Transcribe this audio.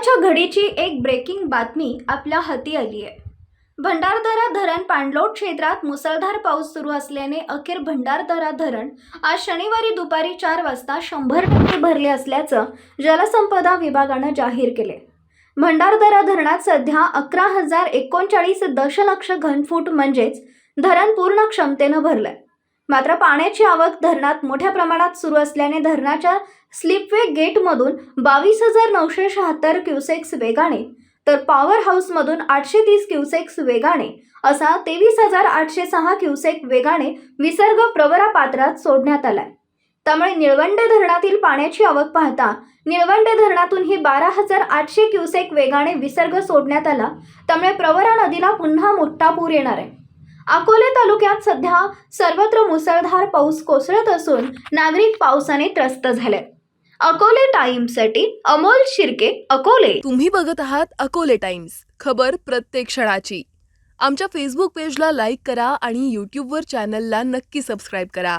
सध्याच्या घडीची एक ब्रेकिंग बातमी आपल्या हाती आली आहे भंडारदरा धरण पाणलोट क्षेत्रात मुसळधार पाऊस सुरू असल्याने अखेर भंडारदरा धरण आज शनिवारी दुपारी चार वाजता शंभर टक्के भरले असल्याचं जलसंपदा विभागानं जाहीर केले भंडारदरा धरणात सध्या अकरा हजार एकोणचाळीस दशलक्ष घनफूट म्हणजेच धरण पूर्ण क्षमतेनं भरलं आहे मात्र पाण्याची आवक धरणात मोठ्या प्रमाणात सुरू असल्याने धरणाच्या स्लिपवे गेटमधून बावीस हजार नऊशे शहात्तर क्युसेक्स वेगाने तर पॉवर हाऊसमधून आठशे तीस क्युसेक्स वेगाने असा तेवीस हजार आठशे सहा क्युसेक वेगाने विसर्ग प्रवरा पात्रात सोडण्यात आलाय. त्यामुळे निळवंडे धरणातील पाण्याची आवक पाहता निळवंडे धरणातूनही बारा हजार आठशे क्युसेक वेगाने विसर्ग सोडण्यात आला. त्यामुळे प्रवरा नदीला पुन्हा मोठा पूर येणार आहे. अकोले तालुक्यात सध्या सर्वत्र मुसळधार पाऊस कोसळत असून नागरिक पावसाने त्रस्त झाले. अकोले टाइम्ससाठी अमोल शिर्के अकोले. तुम्ही बघत आहात अकोले टाइम्स खबर प्रत्येक क्षणाची. आमच्या फेसबुक पेजला लाईक करा आणि यूट्यूबवर चॅनलला नक्की सबस्क्राईब करा.